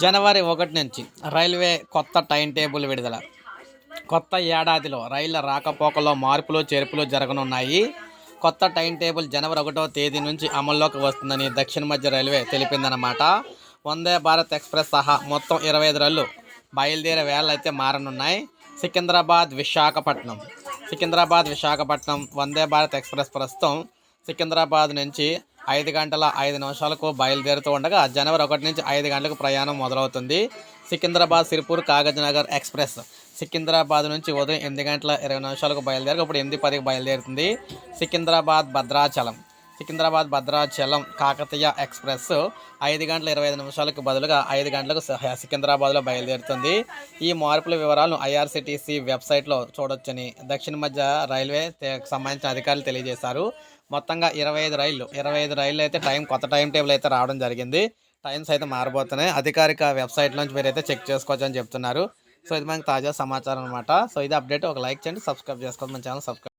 జనవరి ఒకటి నుంచి రైల్వే కొత్త టైం టేబుల్ విడుదల. కొత్త ఏడాదిలో రైళ్ళ రాకపోకలో మార్పులు చేర్పులు జరగనున్నాయి. కొత్త టైం టేబుల్ జనవరి ఒకటో తేదీ నుంచి అమల్లోకి వస్తుందని దక్షిణ మధ్య రైల్వే తెలిపిందన్నమాట. వందే భారత్ ఎక్స్ప్రెస్ సహా మొత్తం ఇరవై ఐదు రైళ్ళు బయలుదేరే వేళలు అయితే మారనున్నాయి. సికింద్రాబాద్ విశాఖపట్నం. సికింద్రాబాద్ విశాఖపట్నం వందే భారత్ ఎక్స్ప్రెస్ ప్రస్తుతం సికింద్రాబాద్ నుంచి ఐదు గంటల ఐదు నిమిషాలకు బయలుదేరుతూ ఉండగా జనవరి ఒకటి నుంచి ఐదు గంటలకు ప్రయాణం మొదలవుతుంది. సికింద్రాబాద్ సిరిపూర్ కాగజ్నగర్ ఎక్స్ప్రెస్. సికింద్రాబాద్ నుంచి ఉదయం ఎనిమిది గంటల ఇరవై నిమిషాలకు బయలుదేరి ఇప్పుడు ఎనిమిది పదికి బయలుదేరుతుంది. సికింద్రాబాద్ భద్రాచలం. సికింద్రాబాద్ భద్రాచలం కాకతీయ ఎక్స్ప్రెస్ ఐదు గంటల ఇరవై ఐదు నిమిషాలకు బదులుగా ఐదు గంటలకు సహ- సికింద్రాబాద్లో బయలుదేరుతుంది. ఈ మార్పుల వివరాలను ఐఆర్సిటీసీ వెబ్సైట్లో చూడొచ్చని దక్షిణ మధ్య రైల్వే సంబంధించిన అధికారులు తెలియజేశారు. మొత్తంగా ఇరవై ఐదు రైళ్ళు ఇరవై ఐదు రైళ్ళు అయితే టైం కొత్త టైం టేబుల్ అయితే రావడం జరిగింది. టైమ్స్ అయితే మారబోతున్నాయి. అధికారిక వెబ్సైట్ నుంచి మీరు అయితే చెక్ చేసుకోవచ్చు అని చెప్తున్నారు. సో ఇది మనకి తాజా సమాచారం అనమాట సో ఇది అప్డేట్. ఒక లైక్ చేయండి సబ్స్క్రైబ్ చేసుకోండి మన ఛానల్ సబ్స్క్రైబ్